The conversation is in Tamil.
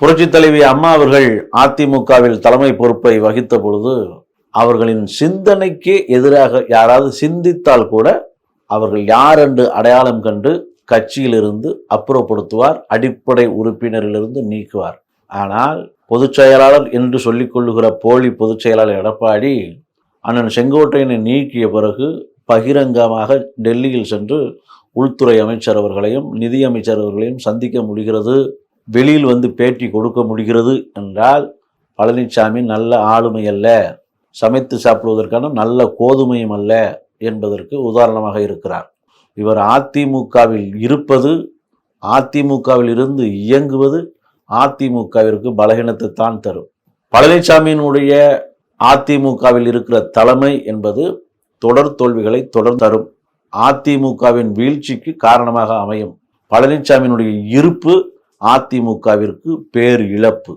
புரட்சி தலைவி அம்மா அவர்கள் அதிமுகவில் தலைமை பொறுப்பை வகித்த பொழுது அவர்களின் சிந்தனைக்கு எதிராக யாராவது சிந்தித்தால் கூட அவர்கள் யார் என்று அடையாளம் கண்டு கட்சியிலிருந்து அப்புறப்படுத்துவார் அடிப்படை உறுப்பினரிலிருந்து நீக்குவார். ஆனால் பொதுச் செயலாளர் என்று சொல்லிக் கொள்ளுகிற போலி பொதுச் செயலாளர் எடப்பாடி அண்ணன் செங்கோட்டையனை நீக்கிய பிறகு பகிரங்கமாக டெல்லியில் சென்று உள்துறை அமைச்சர் அவர்களையும் நிதி அமைச்சர் அவர்களையும் சந்திக்க முடிகிறது. வெளியில் வந்து பேட்டி கொடுக்க முடிகிறது என்றால் பழனிசாமி நல்ல ஆளுமை அல்ல சமைத்து சாப்பிடுவதற்கான நல்ல கோதுமையும் அல்ல என்பதற்கு உதாரணமாக இருக்கிறார். இவர் அதிமுகவில் இருப்பது அதிமுகவில் இருந்து இயங்குவது அதிமுகவிற்கு பலகீனத்தை தான் தரும். பழனிசாமியினுடைய அதிமுகவில் இருக்கிற தலைமை என்பது தொடர் தோல்விகளை தொடர்ந்து தரும். அதிமுகவின் வீழ்ச்சிக்கு காரணமாக அமையும். பழனிசாமியினுடைய இருப்பு அதிமுகவிற்கு பேர் இழப்பு